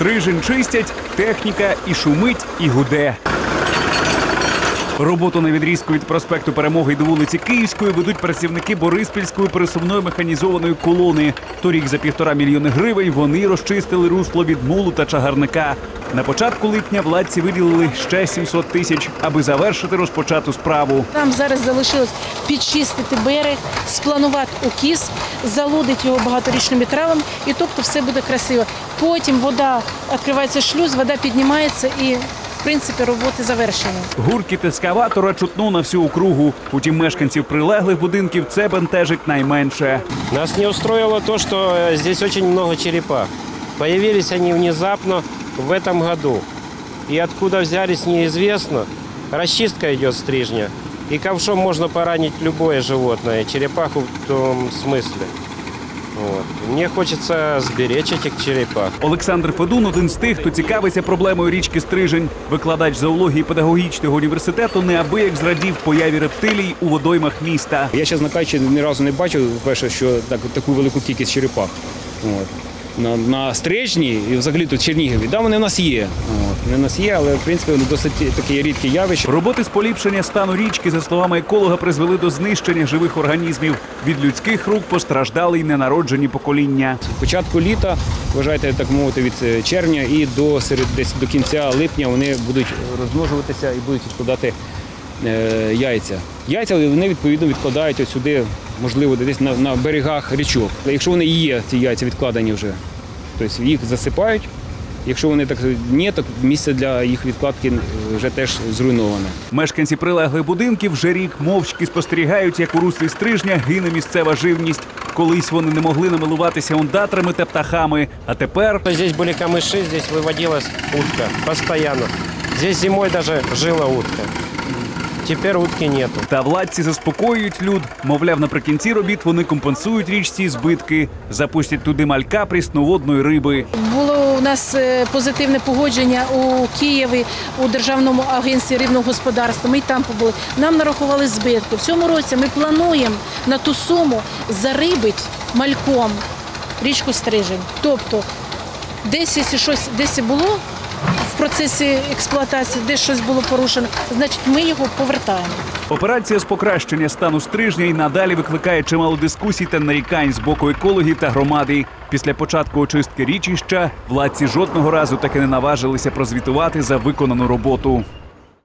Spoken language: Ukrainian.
Стрижень чистять, техніка і шумить, і гуде. Роботу на відрізку від проспекту Перемоги до вулиці Київської ведуть працівники Бориспільської пересувної механізованої колони. Торік за півтора мільйони гривень вони розчистили русло від мулу та чагарника. На початку липня владці виділили ще 700 тисяч, аби завершити розпочату справу. Нам зараз залишилось підчистити берег, спланувати укіс, залудити його багаторічними травами, і тобто все буде красиво. Потім вода відкривається шлюз, вода піднімається і, в принципі, роботи завершені. Гуркіт ескаватора чутно на всю округу. Утім, мешканців прилеглих будинків це бентежить найменше. Нас не устроило то, что э, здесь очень много черепах. Появились они внезапно в этом году. И откуда взялись, неизвестно. Расчистка идет стрижня. И ковшом можно поранить любое животное, черепаху в том смысле. Вот. Мені хочеться зберечь этих черепах. Олександр Федун один з тих, хто цікавиться проблемою річки Стрижень. Викладач зоології педагогічного університету неабияк зрадів появі рептилій у водоймах міста. Я, ще на качі ні разу не бачив, перше, що так, таку велику кількість черепах. От. На, на стрижні і взагалі тут Чернігові. Да, вони в нас є. От. Вони в нас є, але в принципі вони досить таке рідке явище. Роботи з поліпшення стану річки, за словами еколога, призвели до знищення живих організмів. Від людських рук постраждали й ненароджені покоління. З початку літа, вважайте, так мовити, від е, червня і до серед десь до кінця липня вони будуть розмножуватися і будуть відкладати е, яйця. Яйця вони відповідно відкладають от сюди, можливо, десь на, на берегах річок. Якщо вони і є, ці яйця відкладені вже, тобто їх засипають. Якщо вони так ні, то місце для їх відкладки е, вже теж зруйноване. Мешканці прилеглих будинків вже рік мовчки спостерігають, як у руслі стрижня гине місцева живність. Колись вони не могли намилуватися ондатрами та птахами, а тепер Здесь были камыши, здесь выводилась утка постоянно. Здесь зимой даже жила утка. Теперь утки нету. Та владці заспокоюють люд. Мовляв, наприкінці робіт вони компенсують річці збитки, запустять туди малька прісноводної риби. Було у нас е, позитивне погодження у Києві у Державному агентстві рибного господарства. Ми й там побули. Нам нарахували збитки. В цьому році ми плануємо на ту суму зарибити мальком річку Стрижень. Тобто, десь якщо щось десь було процесі експлуатації, десь щось було порушено, значить ми його повертаємо. Операція з покращення стану стрижня і надалі викликає чимало дискусій та нарікань з боку екологів та громади. Після початку очистки річища владці жодного разу таки не наважилися прозвітувати за виконану роботу.